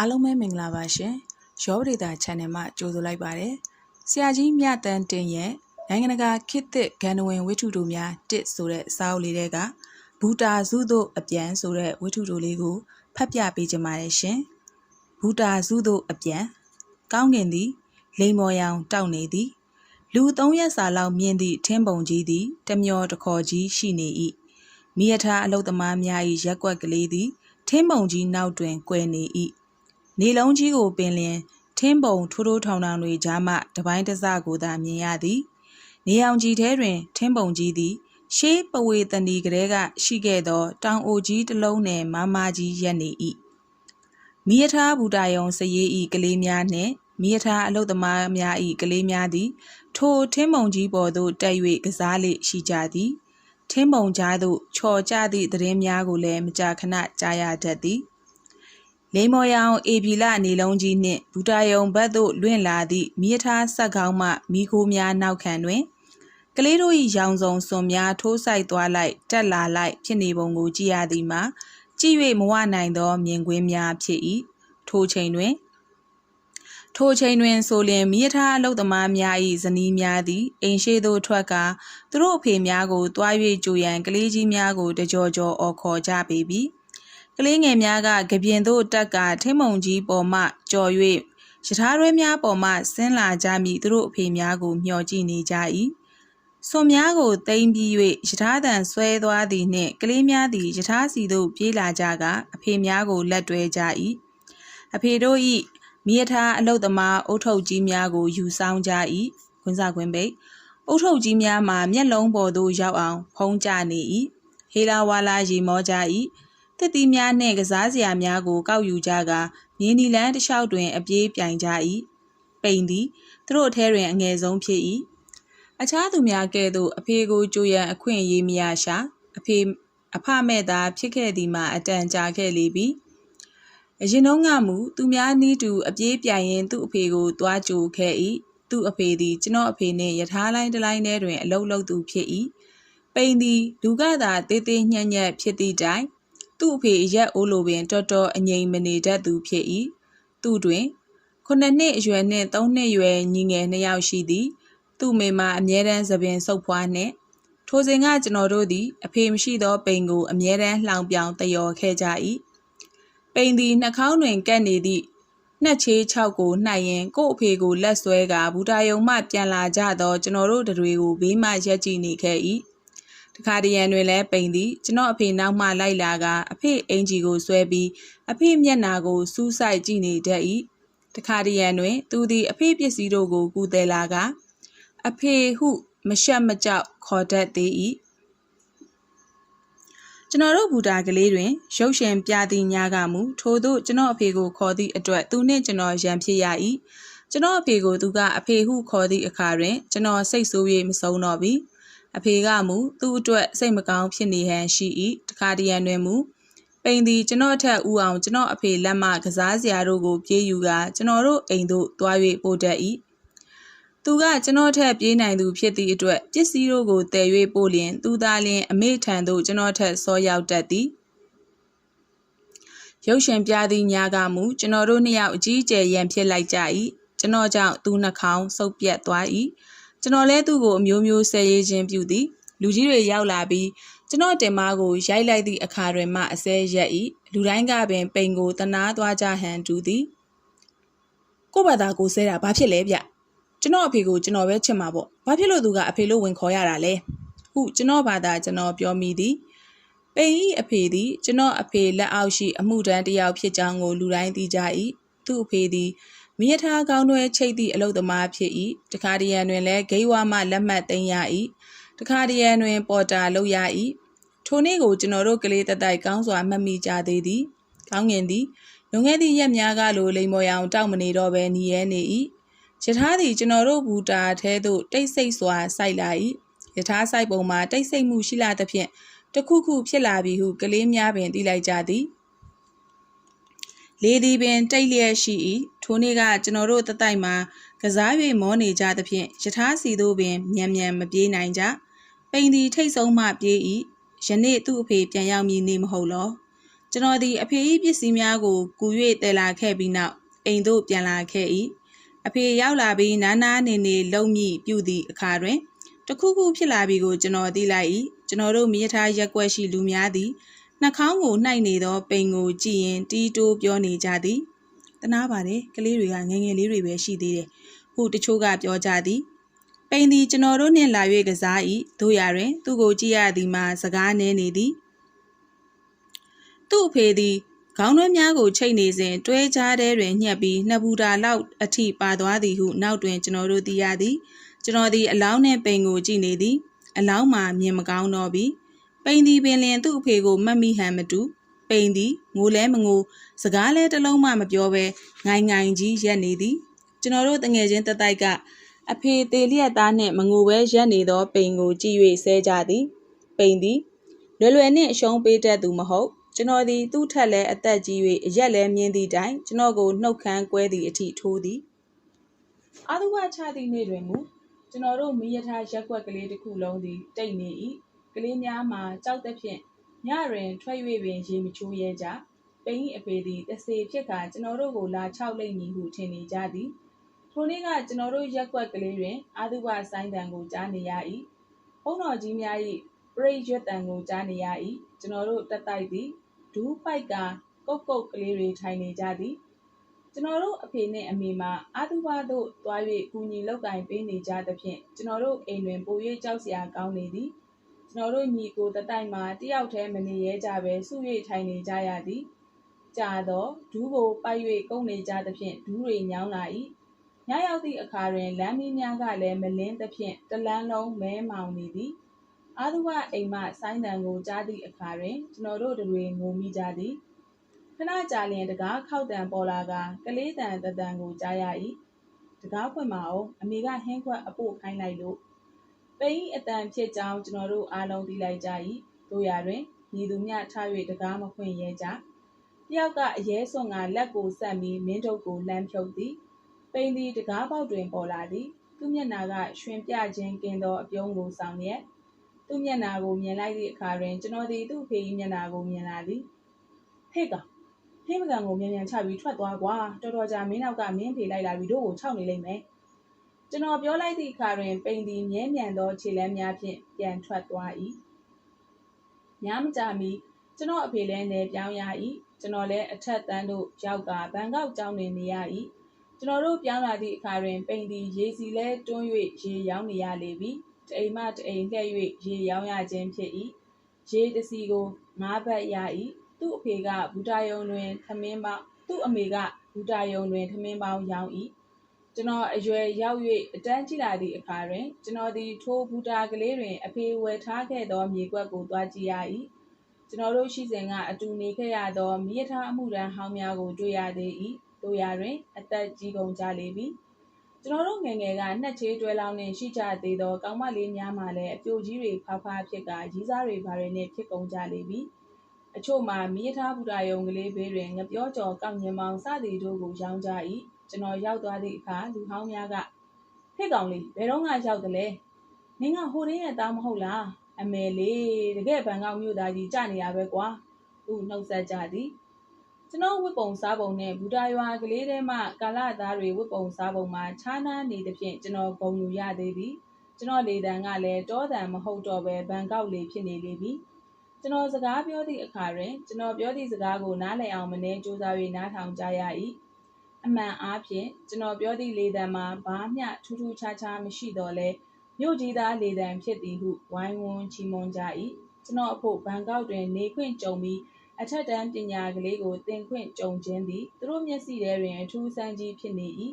အားလုံးပဲမင်္ဂလာပါရှင်ရောပဒေတာ channel မှာကြိုဆိုလိုက်ပါတယ်ဆရာကြီးမြတန်းတင်ရဲ့နိုင်ငံတကာခေတ်သစ်ဂန္ဓဝင်ဝိထုတို့များတစ်ဆိုတဲ့အစာအုပ်လေးတွေကဘူတာစုတို့အပြန်ဆိုတဲ့ဝိထုတို့လေးကိုဖတ်ပြပေးကြပါတယ်ရှင်ဘူတာစုတို့အပြန်ကောင်းကင်သည် လိမ်မော်ရောင်တောက်နေသည်လူ၃ရက်စာလောက်မြင်သည့်ထင်းပုံကြီးသည်တမျောတခေါ်ကြီးရှိနေ၏မိယထာအလုတ်သမားများ၏ရက်ွက်ကလေးသည်ထင်းပုံကြီးနောက်တွင်ကွယ်နေ၏ နေလုံးကြီးကိုပင်လျင်ထင်းပုံထိုးထိုးထောင်ထောင်တွေကြားမှတပိုင်းတစကိုသာမြင်ရသည်နေအောင်ကြီးထဲတွင် ထင်းပုံကြီးသည် ရှေးပဝေတဏီကလေးကရှိခဲ့သော တောင်အိုကြီးတစ်လုံးနှင့်မမကြီးရက်နေ၏မိယထာဘူတာယုံစရေးဤကလေးများနှင့်မိယထာအလုတ်သမားများဤကလေးများသည် ထိုထင်းပုံကြီးပေါ်သို့တက်၍ကစားလေရှိကြသည်ထင်းပုံကြားသို့ချော်ကြသည့်သတင်းများကိုလည်းမကြာခဏကြားရတတ်သည် လိမ္မော်ရောင်အေပြီလနေလုံးကြီးနှင့်ဘူတာယုံဘက်သို့လွင့်လာသည့်မိယထားဆက်ကောင်းမှမိခိုးများနောက်ခံတွင်ကလေးတို့၏ရောင်စုံစွန်များထိုးဆိုင်သွားလိုက်တက်လာလိုက်ဖြစ်နေပုံကိုကြည့်ရသည်မှာကြည့်၍မဝနိုင်သော မြင်ကွင်းများဖြစ်၏ထိုချိန်တွင်ထိုချိန်တွင်ဆိုလျင်မိယထားအလုသမားများ၏ဇနီးများသည်အိမ်ရှိသို့ထွက်ကာသူတို့အဖေများကိုတွား၍ကြိုရန်ကလေးကြီးများကိုတကြောကြောအော်ခေါ်ကြပေပြီ ကလေးငယ်များကကြပြင်းသို့တက်ကထိမုံကြီးပေါ်မှကြော်၍ရထားရွဲများပေါ်မှဆင်းလာကြမည်သူတို့အဖေများကိုမျှော်ကြည့်နေကြ၏ဆွန်များကိုတိမ်ပြီး၍ယထာတန်ဆွဲသွားသည်နှင့်ကလေးများသည်ယထာစီသို့ပြေးလာကြကအဖေများကိုလက်တွဲကြ၏အဖေတို့၏မိယထာအလုတ်သမားအုတ်ထုတ်ကြီးများကိုယူဆောင်ကြ၏ခွန်းစာခွင်းပိတ်အုတ်ထုတ်ကြီးများမှာမျက်လုံးပေါ်သို့ရောက်အောင်ဖုံးကြနေ၏ဟေလာဝါလာရီမောကြ၏ တစ်တီများနှင့်ကစားစရာများကိုကောက်ယူကြကာမြင်းဒီလန်းတစ်လျှောက်တွင် အပြေးပြိုင်ကြ၏ပိန်သည်သူတို့အထဲတွင်အငယ်ဆုံးဖြစ်၏အခြားသူများကဲ့သို့အဖေကိုကြိုရန်အခွင့်အရေးမရရှာအဖေအဖမဲ့သာဖြစ်ခဲ့သည်မှာအတန်ကြာခဲ့လေပြီအရင်တုန်းကမူသူများနီးတူအပြေးပြိုင်ရင်သူ့အဖေကိုတွားကြိုခဲ့၏သူ့အဖေသည်ကျွန်တော်အဖေနှင့်ယထာလိုင်းတစ်လိုင်းထဲတွင်အလုလုသူဖြစ်၏ပိန်သည်လူကသာတေးသေးညံ့ညံ့ဖြစ်သည့်တိုင် သူ့အဖေရက်အိုးလိုပင်တော်တော်အငြိမ်မနေတတ်သူဖြစ်၏သူတွင်ခုနှစ်နှစ်အရွယ်နှင့်သုံးနှစ်အရွယ်ညီငယ်နှစ်ယောက်ရှိသည်သူ့မိမအမြဲတမ်းသပင်ဆုပ်ဖွားနှင့်ထိုစဉ်ကကျွန်တော်တို့သည်အဖေမရှိသောပိန်ကိုအမြဲတမ်းလှောင်ပြောင်တယောခဲ့ကြ၏ပိန်သည်နှာခေါင်းတွင်ကပ်နေသည့်နှက်ချေး၆ကိုနှိုက်ရင်ကို့အဖေကိုလက်ဆွဲကဘူတာယုံမှပြန်လာကြသောကျွန်တော်တို့တွေကိုဘေးမှရက်ကြည့်နေခဲ့၏ တခါတရံတွင်လည်းပိန်သည်ကျွန်တော်အဖေနောက်မှလိုက်လာကအဖေအင်ဂျီကိုဆွဲပြီးအဖေမျက်နာကိုစူးစိုက်ကြည့်နေတတ်၏တခါတရံတွင် သူသည်အဖေပစ္စည်းတို့ကိုကူတယ်လာကအဖေဟုမရှက်မကြောက်ခေါ်တတ်သေး၏ကျွန်တော်တို့ဘူတာကလေးတွင်ရုပ်ရှင်ပြသည်ညာကမူထို့သို့ကျွန်တော်အဖေကိုခေါ်သည့်အတွက်သူနှင့်ကျွန်တော်ရန်ဖြစ်ရ၏ကျွန်တော်အဖေကိုသူကအဖေဟုခေါ်သည့်အခါတွင်ကျွန်တော်စိတ်ဆိုး၍မဆုံးတော့ပြီ အဖေကမူသူ့အတွက်စိတ်မကောင်းဖြစ်နေဟန်ရှိ၏တခါတရံတွင်မူပိန်သည်ကျွန်တော်ထက်ဦးအောင်ကျွန်တော်အဖေလက်မှကစားစရာတို့ကိုပြေးယူကကျွန်တော်တို့အိမ်သို့တွား၍ပို့တတ်၏သူကကျွန်တော်ထက်ပြေးနိုင်သူဖြစ်သည့်အတွက်ပစ္စည်းတို့ကိုတည်၍ပို့လျင်သူသာလျင်အမေထံသို့ကျွန်တော်ထက်စောရောက်တတ်သည်ရုပ်ရှင်ပြသည်ညာကမူကျွန်တော်တို့နှစ်ယောက်အကြီးအကျယ်ရန်ဖြစ်လိုက်ကြ၏ကျွန်တော်ကြောင့်သူနှာခေါင်းဆုပ်ပြတ်သွား၏ ကျွန်တော်လည်းသူ့ကိုအမျိုးမျိုးဆဲရေးခြင်းပြုသည်လူကြီးတွေရောက်လာပြီးကျွန်တော်တင်မားကိုရိုက်လိုက်သည့်အခါတွင်မှအစဲရက်၏လူတိုင်းကပင်ပိန်ကိုတနာသွားကြဟန်တူသည်ကို့ဘာသာကိုဆဲတာဘာဖြစ်လဲဗျကျွန်တော်အဖေကိုကျွန်တော်ပဲချစ်မှာပေါ့ဘာဖြစ်လို့သူကအဖေလို့ဝင်ခေါ်ရတာလဲဟုကျွန်တော်ဘာသာကျွန်တော်ပြောမိသည်ပိန်ဤအဖေသည်ကျွန်တော်အဖေလက်အောက်ရှိအမှုတန်းတယောက်ဖြစ်ကြောင်းကိုလူတိုင်းသိကြ၏သူ့အဖေသည် မိရထားကောင်းတွဲချိတ်သည့်အလုသမားဖြစ်၏တခါတရံတွင်လည်းဂိဝါမှလက်မှတ်သိမ်းရ၏တခါတရံတွင် ပေါ်တာလုပ်ရ၏ထိုနေ့ကိုကျွန်တော်တို့ကလေးတတိုက်ကောင်းစွာမှတ်မိကြသေးသည်ကောင်းငင်သည်လွန်ခဲ့သည့်ရက်များကလိုလိမ်မော်ရောင်တောက်မနေတော့ဘဲညီရဲနေ၏ယထာသည်ကျွန်တော်တို့ဘူတာထဲသို့တိတ်ဆိတ်စွာစိုက်လာ၏ယထာစိုက်ပုံမှာတိတ်ဆိတ်မှုရှိလာသဖြင့်တခုခုဖြစ်လာပြီဟုကလေးများပင်သိလိုက်ကြသည် လေသည်ပင်တိတ်လျက်ရှိ၏ထိုနေ့ကကျွန်တော်တို့တတိုက်မှာကစား၍မောနေကြသဖြင့်ယထာစီတို့ပင်မြန်မြန်မပြေးနိုင်ကြပိန်သည်ထိတ်ဆုံးမှပြေး၏ယနေ့သူ့အဖေပြန်ရောက်မည်နေမဟုတ်လောကျွန်တော်သည်အဖေ၏ပစ္စည်းများကိုကူ၍တည်လာခဲ့ပြီးနောက်အိမ်သို့ပြန်လာခဲ့၏အဖေရောက်လာပြီးနားနားနေနေလုံမိပြုသည့်အခါတွင်တခုခုဖြစ်လာပြီကိုကျွန်တော်သိလိုက်၏ကျွန်တော်တို့မိရထားရက်ွက်ရှိလူများသည် နှာခေါင်းကိုနှိုက်နေသောပိန်ကိုကြည့်ရင်တီးတိုးပြောနေကြသည်တနာပါတယ်ကလေးတွေကငယ်ငယ်လေးတွေပဲရှိသေးတယ်ဟုတချို့ကပြောကြသည်ပိန်သည်ကျွန်တော်တို့နှင့်လာ၍ကစား၏တို့ရတွင် သူ့ကိုကြည့်ရသည်မှာစကားနည်းနေသည်သူ့အဖေသည်ခေါင်းတွင်းများကိုချိတ်နေစဉ်တွဲကြားထဲတွင်ညှက်ပြီးနှစ်ဘူတာလောက်အထိပါသွားသည်ဟုနောက်တွင်ကျွန်တော်တို့သိရသည်ကျွန်တော်သည်အလောင်းနှင့်ပိန်ကိုကြည့်နေသည်အလောင်းမှာမြင်မကောင်းတော့ပြီ ပိန်သည်ပင်လင်သူ့အဖေကိုမှတ်မိဟန်မတူပိန်သည်ငိုလဲမငိုစကားလဲတစ်လုံးမှမပြောဘဲငိုင်ငိုင်ကြီးရက်နေသည်ကျွန်တော်တို့တငယ်ချင်းတတိုက်ကအဖေသေးလျက်သားနှင့်မငိုပဲရက်နေသောပိန်ကိုကြည့်၍ဆဲကြသည်ပိန်သည်လွယ်လွယ်နှင့်အရှုံးပေးတတ်သူမဟုတ်ကျွန်တော်သည်သူ့ထက်လည်းအသက်ကြီး၍အရက်လည်းမြင်သည့်တိုင်ကျွန်တော်ကိုနှုတ်ခမ်းကွဲသည့်အထိထိုးသည်အာသုဘချသည့်နေ့တွင်မူကျွန်တော်တို့မိရထားရက်ွက်ကလေးတစ်ခုလုံးသည်တိတ်နေ၏ ကလေးများမှာကြောက်သဖြင့်ညတွင်ထွက်၍ပင်ရေမချိုးရဲကြပိန်၏အဖေသည်တစေဖြစ်ကကျွန်တော်တို့ကိုလာချောက်လိမ့်မည်ဟုထင်နေကြသည်ထိုနေ့ကကျွန်တော်တို့ရက်ွက်ကလေးတွင်အာသုဘဆိုင်တံကိုကြားနေရ၏ဘုန်းတော်ကြီးများ၏ပရိရွတ်တံကိုကြားနေရ၏ကျွန်တော်တို့တက်တိုက်သည်ဒူးပိုက်ကကုတ်ကုတ်ကလေးတွေထိုင်နေကြသည်ကျွန်တော်တို့အဖေနှင့်အမေမှာအာတုဘတို့သွား၍ကူညီလောက်ကင်ပေးနေကြသဖြင့်ကျွန်တော်တို့အိမ်တွင်ပို၍ကြောက်စရာကောင်းနေသည် ကျွန်တော်တို့ညီကိုတတိုက်မှာတယောက်တည်းမနေရဲကြပဲစု၍ထိုင်နေကြရသည်ကြာတော့ဒူးကိုပိုက်၍ကုန်းနေကြသဖြင့်ဒူးတွေညောင်းလာ၏ညရောက်သည့်အခါတွင်လမ်းမီးများကလည်းမလင်းသဖြင့်တလန်းလုံးမဲမောင်နေသည်အာသုဘအိမ်မှဆိုင်းတံကိုကြားသည့်အခါတွင်ကျွန်တော်တို့တွေငိုမိကြသည်ခဏကြာလျင်တကားခောက်တံပေါ်လာကကလေးတံတတံကိုကြားရ၏တကားဖွင့်မအောင်အမေကဟင်းခွက်အပို့ခိုင်းလိုက်လို့ ပိန်အတန်ဖြစ်ကြောင်းကျွန်တော်တို့အားလုံးသိလိုက်ကြ၏တို့ရတွင်ညီသူမြထား၍တကားမဖွင့်ရဲကြတယောက်ကအရဲစွန်ကလက်ကိုဆက်ပြီးမင်းတို့ကိုလှမ်းဖြုတ်သည်ပိန်သည်တကားပေါက်တွင်ပေါ်လာသည်သူ့မျက်နာကရွှင်ပြခြင်းကင်းသောအပြုံးကိုဆောင်ရက်သူ့မျက်နာကိုမြင်လိုက်သည့်အခါတွင်ကျွန်တော်သည်သူ့ဖေ၏မျက်နာကိုမြင်လာသည်ဟေ့ကောင်ဟင်းမကန်ကိုမြန်မြန်ချပြီးထွက်သွားကွာတော်တော်ကြာမင်းနောက်ကမင်းဖေလိုက်လာပြီးတို့ကိုခြောက်နေလိမ့်မယ် ကျွန်တော်ပြောလိုက်သည့်အခါတွင်ပိန်သည်မြဲမြံသောခြေလမ်းများဖြင့်ပြန်ထွက်သွား၏ညမကြမီကျွန်တော်အဖေလည်းနေပြောင်းရ၏ကျွန်တော်လည်းအထက်တန်းတို့ရောက်ကဘန်ကောက်ကျောင်းတွင်နေရ၏ကျွန်တော်တို့ပြောင်းလာသည့်အခါတွင်ပိန်သည်ရေစီလဲတွန်း၍ရေရောင်းနေရလေပြီတအိမ်မှတအိမ်လှည့်၍ရေရောင်းရခြင်းဖြစ်၏ရေတစီကို၅ဘတ်ရ၏သူ့အဖေကဘူတာယုံတွင် သမင်းပေါင်းသူ့အမေကဘူတာယုံတွင် သမင်းပေါင်းရောင်း၏ ကျွန်တော်အရွယ်ရောက်၍အတန်းကြည့်လာသည့်အခါတွင်ကျွန်တော်သည်ထိုဘူတာကလေးတွင် အဖေဝယ်ထားခဲ့သောမြေကွက်ကိုသွားကြည့်ရ၏ကျွန်တော်တို့ရှိစဉ်ကအတူနေခဲ့ရသောမိရထားအမှုရန်ဟောင်းများကိုတွေ့ရသေး၏တို့ရာတွင် အသက်ကြီးကုန်ကြလေပြီ။ကျွန်တော်တို့ငယ်ငယ်ကနှက်ချေးတွဲလောင်းနေရှိကြသေးသောကောင်းမလေးများမှလည်းအပြိုကြီးတွေဖားဖားဖြစ်ကရီးစားတွေဘာတွေနဲ့ဖြစ်ကုန်ကြလေပြီအချို့မှာမိရထားဘူတာယုံကလေးဘေးတွင်ငပြောကျော်ကောက်ညင်မောင်စသည်တို့ကိုရောင်းကြ၏ ကျွန်တော်ရောက်သွားသည့်အခါလူဟောင်းများကဟဲ့ကောင်လေးဘယ်တော့မှရောက်တယ်လဲနင်ကဟိုရင်းရဲ့သားမဟုတ်လားအမေလေးတကယ်ဘန်ကောက်မြို့သားကြီးကြနေရပဲကွာသူနှုတ်ဆက်ကြသည်ကျွန်တော်ဝတ်ပုံစားပုံနဲ့ဘူတာရွာကလေးထဲမှကာလသားတွေဝတ်ပုံစားပုံမှာခြားနားနေသဖြင့်ကျွန်တော်ဂုံယူရသေးသည်ကျွန်တော်လေတံကလည်းတောတံမဟုတ်တော့ပဲဘန်ကောက်လေဖြစ်နေလေပြီကျွန်တော်စကားပြောသည့်အခါတွင်ကျွန်တော်ပြောသည့်စကားကိုနားလည်အောင်မနှဲကြိုးစား၍နားထောင်ကြရ၏ အမှန်အားဖြင့်ကျွန်တော်ပြောသည့်လေတံမှာဘာမျှထူးထူးခြားခြားမရှိတော့လဲမြို့ကြီးသားလေတံဖြစ်သည်ဟုဝိုင်းဝန်းချီးမွမ်းကြ၏ကျွန်တော်အဖို့ဘန်ကောက်တွင်နေခွင့်ကြုံပြီးအထက်တန်းပညာကလေးကိုသင်ခွင့်ကြုံခြင်းသည်သူတို့မျက်စိထဲတွင်အထူးဆန်းကြီးဖြစ်နေ၏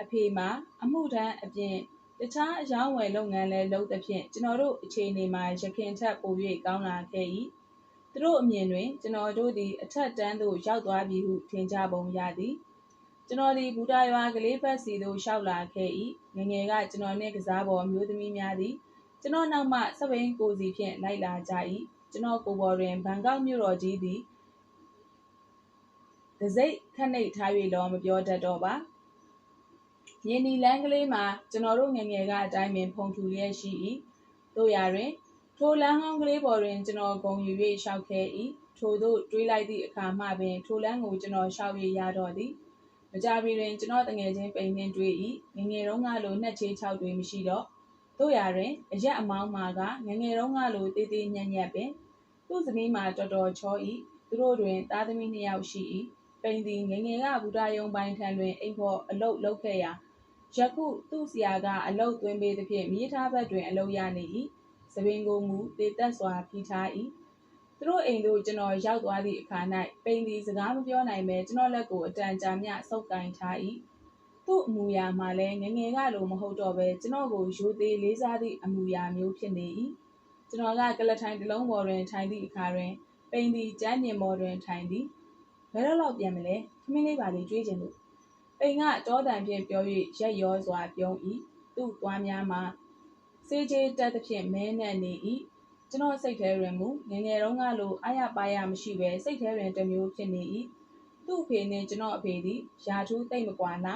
အဖေမှာအမှုထမ်းအပြင်တခြားအယောင်းဝယ်လုပ်ငန်းလည်းလုပ်သဖြင့်ကျွန်တော်တို့အခြေအနေမှာရခင်ထက်ပို၍ကောင်းလာခဲ့၏သူတို့အမြင်တွင်ကျွန်တော်တို့သည်အထက်တန်းသို့ရောက်သွားပြီဟုထင်ကြပုံရသည် ကျွန်တော်ဒီဘူတာရွာကလေးဘက်စီသို့ရှောက်လာခဲ့၏ငငယ်ကကျွန်တော်နှင့်ကစားပေါ်မျိုးသမီးများသည်ကျွန်တော်နောက်မှစပိန်ကိုစီဖြင့်လိုက်လာကြ၏ကျွန်တော်ကိုပေါ်တွင်ဘန်ကောက်မြို့တော်ကြီးသည်ဒစိတ်ခနှိပ်ထား၍တော့မပြောတတ်တော့ပါရင်းနီလန်းကလေးမှာကျွန်တော်တို့ငငယ်ကအတိုင်းပင်ဖုန်ထူရဲရှိ၏တို့ရာတွင်ထိုလမ်းဟောင်းကလေးပေါ်တွင်ကျွန်တော်ဂုံယူ၍ရှောက်ခဲ့၏ထိုသို့တွေးလိုက်သည့်အခါမှပင်ထိုလမ်းကိုကျွန်တော်ရှောက်ရရတော့သည် မကြမီတွင်ကျွန်တော်တငယ်ချင်းပိန်နှင့်တွေ့၏ငငယ်တုန်းကလိုနှက်ချေးချောက်တွေမရှိတော့တို့ရာတွင်အရက်အမောင်းမှာကငငယ်တုန်းကလိုတေးသေးညံ့ညက်ပင်သူ့သမီးမှာတော်တော်ချော၏သူတို့တွင်သားသမီးနှစ်ယောက်ရှိ၏ပိန်သည်ငငယ်ကဘူတာယုံပိုင်းထံတွင်အိမ်ဖို့အလုတ်လုပ်ခဲ့ရာယခုသူ့ဆရာကအလုတ်သွင်းပေးသဖြင့်မြေထားဘက်တွင်အလုတ်ရနေ၏သပင်ကိုမူတေသက်စွာဖိထား၏ သူတို့အိမ်သို့ကျွန်တော်ရောက်သွားသည့်အခါ၌ပိန်သည်စကားမပြောနိုင်ပဲကျွန်တော်လက်ကိုအတန်ကြာမျှဆုပ်ကင်ထား၏သူ့အမူအရာမှလည်းငငယ်ကလိုမဟုတ်တော့ပဲကျွန်တော်ကိုရိုသေလေးစားသည့်အမူအရာမျိုးဖြစ်နေ၏ကျွန်တော်ကကလထိုင်တစ်လုံးပေါ်တွင်ထိုင်သည့်အခါတွင်ပိန်သည်ကျမ်းမြင်ပေါ်တွင်ထိုင်သည်ဘယ်တော့လောက်ပြန်မလဲခမင်းလေးပါလေကြွေးခြင်းလို့ပိန်ကတောတန်ဖြင့်ပြော၍ရက်ရောစွာပြုံး၏သူ့သွားများမှာစေးချေးတက်သဖြင့်မဲနဲ့နေ၏ ကျွန်တော်စိတ်ထဲတွင်မူငငယ်တုန်းကလိုအာရပါရမရှိပဲစိတ်ထဲတွင်တစ်မျိုးဖြစ်နေ၏သူ့အဖေနှင့်ကျွန်တော်အဖေသည်ယာထူးသိမ့်မကွာနာ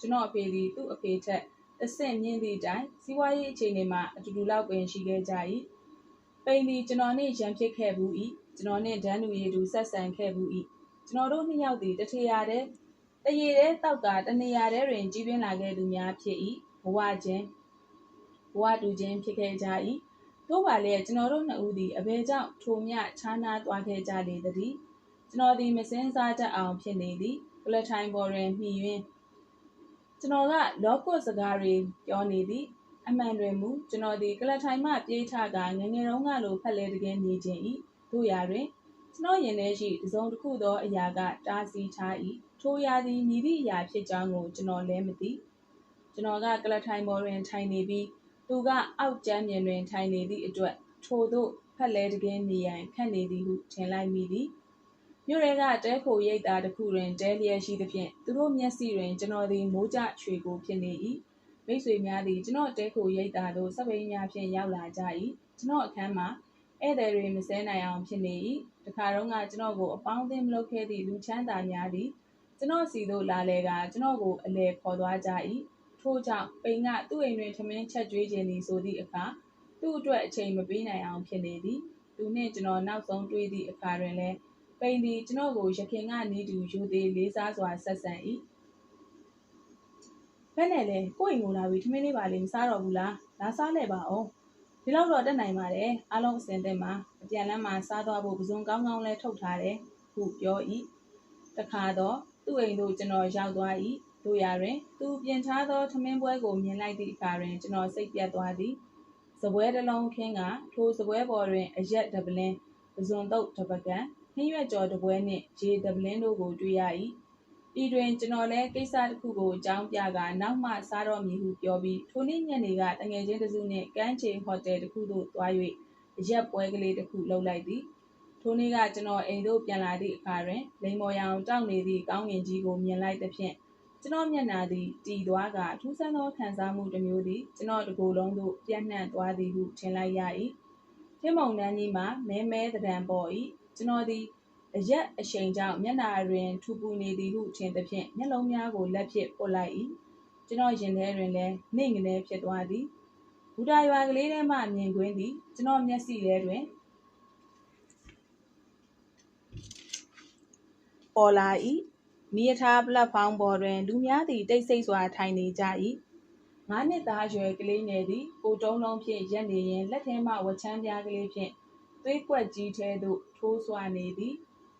ကျွန်တော်အဖေသည်သူ့အဖေထက်အဆင့်မြင့်သည့်တိုင်စီးပွားရေးအခြေအနေမှာအတူတူလောက်ပင်ရှိခဲ့ကြ၏ပိန်သည်ကျွန်တော်နှင့်ရန်ဖြစ်ခဲ့ဘူး၏ကျွန်တော်နှင့်ဒန်းလူရည်သူဆက်ဆံခဲ့ဘူး၏ကျွန်တော်တို့နှစ်ယောက်သည်တထရာတဲ့တရေတဲ့တောက်ကတနေရာတဲ့တွင်ကြီးပြင်းလာခဲ့သူများဖြစ်၏ဘဝချင်းဘဝတူချင်းဖြစ်ခဲ့ကြ၏ တို့ပါလေကျွန်တော်တို့နှစ်ဦးသည်အဘယ်ကြောင့်ထိုမြခြားနာသွားခဲ့ကြလေသတည်းကျွန်တော်သည်မစင်းစားတတ်အောင်ဖြစ်နေသည်ကလထိုင်ပေါ်တွင်မှီ၍ကျွန်တော်ကလောကွတ်စကားတွေပြောနေသည်အမှန်တွင်မူကျွန်တော်သည်ကလထိုင်မှပြေးထကငငယ်တုန်းကလိုဖက်လဲတကယ်နေခြင်း၏တို့ရာတွင်ကျွန်တော်ရင်ထဲရှိတစုံတစ်ခုသောအရာကတားဆီးထား၏ထိုရာသည်ညီသည့်အရာဖြစ်ကြောင်းကိုကျွန်တော်လည်းမသိကျွန်တော်ကကလထိုင်ပေါ်တွင်ထိုင်နေပြီး သူက အောက်ကျမ်းပြင်တွင် ထိုင်နေသည့်အတွက် ထိုသို့ ဖက်လဲတကယ်နေရန်ခန့်နေသည်ဟု ထင်လိုက်မိသည် မြို့ရဲကတဲခိုရိတ်သားတစ်ခုတွင်တဲလျက်ရှိသဖြင့် သူတို့မျက်စိတွင် ကျွန်တော်သည် မိုးကြချွေကိုဖြစ်နေ၏မိတ်ဆွေများသည် ကျွန်တော်တဲခိုရိတ်သားသို့စပိန်များဖြင့် ရောက်လာကြ၏ကျွန်တော်အခန်းမှာ ဧည့်သည်တွေမစဲနိုင်အောင် ဖြစ်နေ၏တခါတော့ကကျွန်တော်ကို အပေါင်းအသင်းမလုပ်ခဲ့သည့် လူချမ်းသာများသည် ကျွန်တော်စီသို့ လာလဲကကျွန်တော်ကို အလဲခေါ်သွားကြ၏ ထို့ကြောင့်ပိန်ကသူ့အိမ်တွင်ထမင်းချက်ကျွေးခြင်းသည်ဆိုသည့်အခါသူ့အတွက်အချိန်မပေးနိုင်အောင်ဖြစ်နေသည်သူနှင့်ကျွန်တော်နောက်ဆုံးတွေ့သည့်အခါတွင်လည်းပိန်သည်ကျွန်တော်ကိုရခင်ကနေတူယူသေးလေးစားစွာဆက်ဆံ၏ဘယ်နဲ့လဲကိုယ့်အိမ်ကိုလာပြီးထမင်းလေးပါလေးမစားတော့ဘူးလားလာစားလဲပါအောင်ဒီလောက်တော့တက်နိုင်ပါတယ်အားလုံးအစင်တဲ့မှာအပြန်လမ်းမှာစားသွားဖို့ပစုံကောင်းကောင်းလဲထုတ်ထားတယ်ဟုပြော၏တခါတော့သူ့အိမ်သို့ကျွန်တော်ရောက်သွား၏ တို့ရာတွင် သူပြင်ထားသောထမင်းပွဲကိုမြင်လိုက်သည့်အခါတွင်ကျွန်တော်စိတ်ပြတ်သွားသည်စပွဲတစ်လုံးခင်းကထိုစပွဲပေါ်တွင်အရက်ဒပလင်းပဇွန်တုတ်တပကံနှင်းရွက်ကြော်တပွဲနှင့်ရေဒပလင်းတို့ကိုတွေ့ရ၏ဤတွင်ကျွန်တော်လည်းကိစ္စတစ်ခုကိုအကြောင်းပြကနောက်မှစားတော့မည်ဟုပြောပြီးထိုနေ့ညနေကတငယ်ချင်းတစုနှင့်ကမ်းခြေဟိုတယ်တစ်ခုသို့သွား၍အရက်ပွဲကလေးတစ်ခုလုပ်လိုက်သည်ထိုနေ့ကကျွန်တော်အိမ်သို့ပြန်လာသည့်အခါတွင်လိန်မော်ရောင်တောက်နေသည့်ကောင်းငင်ကြီးကိုမြင်လိုက်သဖြင့် ကျွန်တော်မျက်နှာသည်တည်သွားကထူးဆန်းသောခံစားမှုတစ်မျိုးသည်ကျွန်တော်တကိုယ်လုံးသို့ပြန့်နှံ့သွားသည်ဟုထင်လိုက်ရ၏ထင်းမုံနှန်းကြီးမှာမဲမဲတံပေါ်၏ကျွန်တော်သည်အရက်အရှိန်ကြောင့်မျက်နှာတွင်ထူပူနေသည်ဟုထင်သဖြင့်မျက်လုံးများကိုလက်ဖြင့်ပုတ်လိုက်၏ကျွန်တော်ရင်ထဲတွင်လည်းနှိမ့်ငနေဖြစ်သွားသည်ဘူတာရွာကလေးထဲမှမြင်ကွင်းသည်ကျွန်တော်မျက်စိထဲတွင်ပေါ်လာ၏ မိရထားပလက်ဖောင်းပေါ်တွင် လူများသည် တိတ်ဆိတ်စွာ ထိုင်နေကြ၏ငါးနှစ်သားရွယ်ကလေးငယ်သည် ကိုတုံးလုံးဖြင့်ရက်နေရင်လက်ထဲမှဝချမ်းပြားကလေးဖြင့်သွေးကွက်ကြီးထဲသို့ ထိုးဆွနေသည်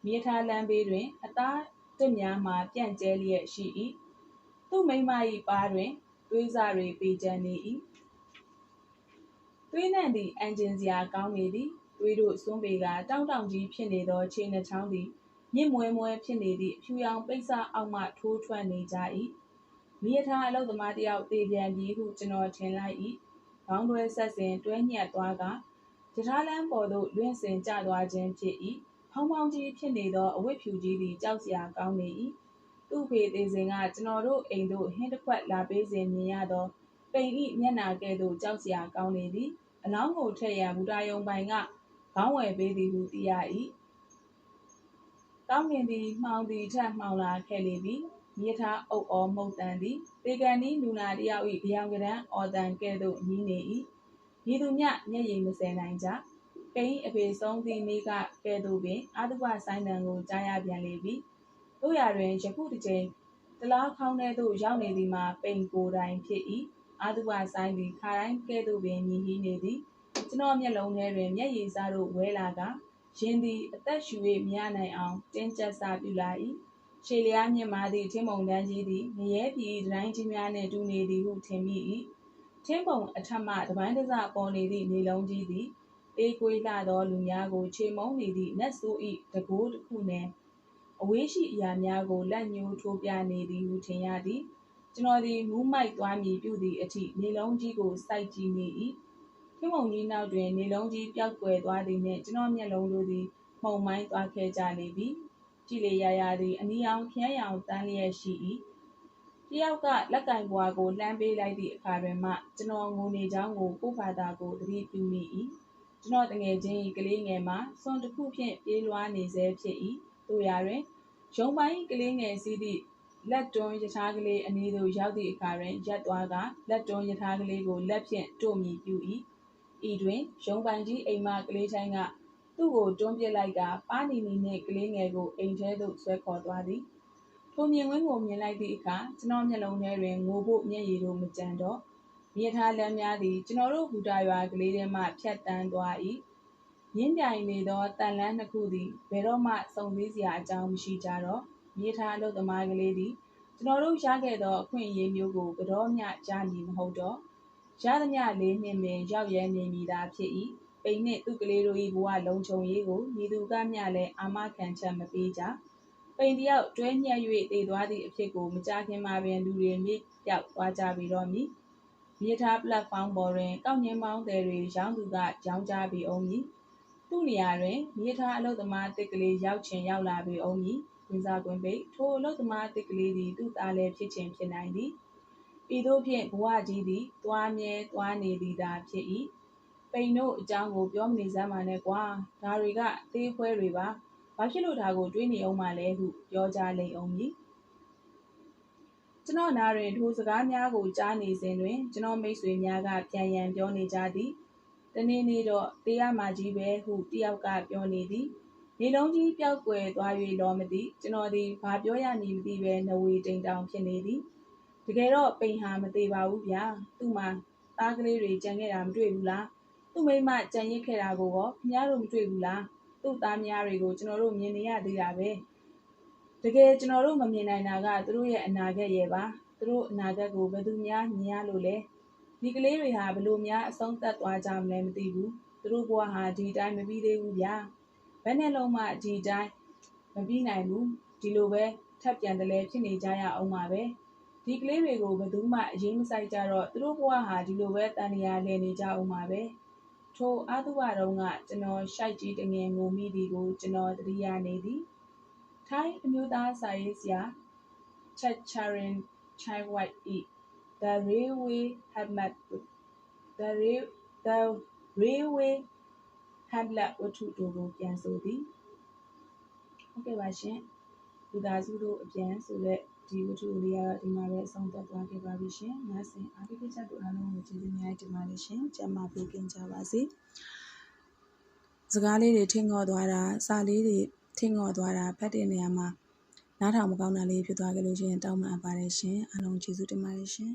မိရထားလမ်းဘေးတွင် အသားတစ်များမှပြန့်ကျဲလျက်ရှိ၏သူ့မိမ၏ပါတွင်သွေးစာတွေပေကျန်နေ၏သွေးနှံ့သည့်အန်ဂျင်စရာကောင်းနေသည်သွေးတို့စွန်းပေကတောင်းတောင်ကြီးဖြစ်နေသောခြေနှချောင်းသည် မြင့်မွဲမွဲဖြစ်နေသည့် ဖြူရောင်ပိတ်စအောက်မှ ထိုးထွက်နေကြ၏မိရထားအလုသမားတယောက်တေပြန်ပြီးဟု ကျွန်တော်ထင်လိုက်၏ခေါင်းတွဲဆက်စဉ် တွဲညက်သွားကတထားလန်းပေါ်သို့ လွင့်စင်ကျသွားခြင်းဖြစ်၏ဖောင်းဖောင်းကြီးဖြစ်နေသော အဝတ်ဖြူကြီးသည် ကြောက်စရာကောင်းနေ၏သူ့ဖေသေးစဉ်က ကျွန်တော်တို့အိမ်သို့ ဟင်းတစ်ခွက်လာပေးစဉ်မြင်ရသော ပိန်ဤမျက်နာကဲ့သို့ ကြောက်စရာကောင်းနေသည် အလောင်းကိုထည့်ရန် ဘူတာယုံပိုင်က ခေါင်းဝယ်ပေးသည်ဟု သိရ၏ ကောင်းကင်သည်မှောင်သည်ထက်မှောင်လာခဲ့လေပြီမြေထားအုပ်အောမှုတ်တန်သည်ပေကန်ဤလူနာတယောက်၏ဗျောင်ကရန်အော်တန်ကဲ့သို့ညီးနေ၏ဤသူမျှမျက်ရည်မစဲနိုင်ကြပပိန်းအဖေဆုံးသည့်နေ့ကကဲ့သို့ပင်အာတုပဆိုင်တံကိုကြားရပြန်လေပြီတို့ရတွင်ယခုတစ်ချိန်တလားခေါင်းထဲသို့ရောက်နေသည်မှာပိန်ကိုယ်တိုင်ဖြစ်၏အာတုပဆိုင်သည်ခါတိုင်းကဲ့သို့ပင်မြည်ဟီးနေသည်ကျွန်တော်မျက်လုံးထဲတွင်မျက်ရည်စားတို့ဝဲလာက ရင်သည်အသက်ရှူ၍မရနိုင်အောင်တင်းကျပ်စာပြုလာ၏ရှေလျားမြင့်မာသည့်ထင်းမုံတန်းကြီးသည်ငရဲပြည်ဒတိုင်းကြီးများနှင့်တူနေသည်ဟုထင်မိ၏ထင်းပုံအထက်မှတပိုင်းတစပေါ်နေသည့်နေလုံးကြီးသည်အေးကွေးလာသောလူများကိုခြေမုံနေသည့်နတ်ဆိုး၏တကိုးတစ်ခုနှင့်အဝေးရှိအရာများကိုလက်ညှိုးထိုးပြနေသည်ဟုထင်ရသည်ကျွန်တော်သည်မူးမိုက်သွားမည်ပြုသည့်အထိနေလုံးကြီးကိုစိုက်ကြည့်နေ၏ ထင်းမုံကြီးနောက်တွင်နေလုံးကြီးပျောက်ကွယ်သွားသည်နှင့်ကျွန်တော်မျက်လုံးတို့သည်မှုန်မိုင်းသွားခဲ့ကြလေပြီကြည်လေရရသည်အနီအောင်ခရမ်းရောင်တန်းလျက်ရှိ၏တယောက်ကလက်ကင်ဘွားကိုလှမ်းပေးလိုက်သည့်အခါတွင်မှကျွန်တော်ငိုနေကြောင်းကိုကိုယ့်ဘာသာကိုသတိပြုမိ၏ကျွန်တော်တငယ်ချင်း၏ကလေးငယ်မှာစွန်တစ်ခုဖြင့်ပြေးလွှားနေဆဲဖြစ်၏တို့ရာတွင်ရုံပိုင်းကလေးငယ်စီးသည့်လက်တွန်းယထာကလေးအနီးသို့ရောက်သည့်အခါတွင်ရက်သွားကလက်တွန်းယထာကလေးကိုလက်ဖြင့်တို့မြည်ပြု၏ ဤတွင်ရုံပိုင်ကြီးအိမ်မကလေးချိုင်းကသူ့ကိုတွန်းပစ်လိုက်ကပါနီနီနှင့်ကလေးငယ်ကိုအိမ်ထဲသို့ဆွဲခေါ်သွားသည်ထိုမြင်ကွင်းကိုမြင်လိုက်သည့်အခါကျွန်တော်မျက်လုံးထဲတွင်ငိုဖို့မျက်ရည်တို့မကြံတော့မြေထားလမ်းများသည်ကျွန်တော်တို့ဘူတာရွာကလေးထဲမှဖြတ်တန်းသွား၏ရင်းပြိုင်နေသောတန်လန်းနှစ်ခုသည်ဘယ်တော့မှစုံစည်းစရာအကြောင်းမရှိကြတော့မြေထားအလုပ်သမားကလေးသည်ကျွန်တော်တို့ရခဲ့သောအခွင့်အရေးမျိုးကိုကတော့မျှကြားမည်မဟုတ်တော့ ရသမျှလေးနှင့်ပင်ရောက်ရဲနေမည်သာဖြစ်၏ပိန်နှင့်သူ့ကလေးတို့၏ဘဝလုံခြုံရေးကိုမိသူကမျှလည်းအာမခံချက်မပေးကြပိန်တယောက်တွဲညှက်၍တည်သွားသည့်အဖြစ်ကိုမကြခင်မှာပင်လူတွေမြစ်ပြောက်သွားကြပြီတော့မည်မြေထား platform ပေါ်တွင်ကောက်ငင်းပေါင်းတယ်တွေရောင်းသူကရောင်းကြပြီအောင်မည်သူ့နေရာတွင်မြေထားအလုတ်သမားတစ်ကလေးရောက်ချင်ရောက်လာပြီအောင်မည်ဝင်စားကွင်းပိတ်ထိုအလုတ်သမားတစ်ကလေးသည်သူ့သားလည်းဖြစ်ချင်ဖြစ်နိုင်သည် ဤသို့ဖြင့်ဘဝကြီးသည်သွားမြဲသွားနေသည်သာဖြစ်၏ပိန်တို့အကြောင်းကိုပြောမနေစမ်းပါနဲ့ကွာဒါတွေကအသေးဖွဲတွေပါဘာဖြစ်လို့ဒါကိုတွေးနေအောင်မလဲဟုပြောကြလိမ့်အောင်မည်ကျွန်တော်နားတွင်ထိုစကားများကိုကြားနေစဉ်တွင်ကျွန်တော်မိတ်ဆွေများကပြန်ရန်ပြောနေကြသည်တနေ့နေ့တော့တေးရမှာကြီးပဲဟုတယောက်ကပြောနေသည်နေလုံးကြီးပျောက်ကွယ်သွား၍လောမသည်ကျွန်တော်သည်ဘာပြောရမည်မသိပဲနဝေတိမ်တောင်ဖြစ်နေသည် တကယ်တော့ပိန်ဟာမသေးပါဘူးဗျာသူ့မှာသားကလေးတွေကြံခဲ့တာမတွေ့ဘူးလားသူ့မိမကြံရစ်ခဲ့တာကိုရောခင်ဗျားတို့မတွေ့ဘူးလားသူ့သားများတွေကိုကျွန်တော်တို့မြင်နေရသေးတာပဲတကယ်ကျွန်တော်တို့မမြင်နိုင်တာကသူတို့ရဲ့အနာဂတ်ရဲ့ပါသူတို့အနာဂတ်ကိုဘယ်သူများမြင်ရလို့လဲဒီကလေးတွေဟာဘလို့များအဆုံးသတ်သွားကြမလဲမသိဘူးသူတို့ဘဝဟာဒီတိုင်းမပြီးသေးဘူးဗျာဘယ်နဲ့လုံးမှဒီတိုင်းမပြီးနိုင်ဘူးဒီလိုပဲထပ်ပြန်တယ်လဲဖြစ်နေကြရအောင်ပါပဲ ဒီကလေးတွေကိုဘယ်သူမှအရေးမဆိုင်ကြတော့သူတို့ဘဝဟာဒီလိုပဲတန်ရာလည်နေကြအောင်ပါပဲထိုအာသုဘတုံးကကျွန်တော်ရှိုက်ကြီးတငယ်ငိုမိသည်ကိုကျွန်တော်သတိရနေသည်ထိုင်းအမျိုးသားစာရေးဆရာ Chacharin Chaiwat ၏ The Railway Hamlet The Rail The Railway Hamlet ဝတ္ထုတို့ကိုပြန်ဆိုသည်ဟုတ်ကဲ့ပါရှင်လူသားစုတို့အပြန်ဆိုတဲ့ ဒီဝတ္ထုလေးကတော့ဒီမှာပဲအဆုံးသတ်သွားခဲ့ပါပြီရှင်။နားဆင်အားပေးကြတဲ့အားလုံးကိုကျေးဇူးများတင်ပါတယ်ရှင်။ကျမ်းမာပေးခင်ကြပါစေ။စကားလေးတွေထင်ငေါ်သွားတာစာလေးတွေထင်ငေါ်သွားတာဖတ်တဲ့နေရာမှာနားထောင်မကောင်းတာလေးဖြစ်သွားကြလို့ရှင်တောင်းပန်ပါတယ်ရှင်အားလုံးကျေးဇူးတင်ပါတယ်ရှင်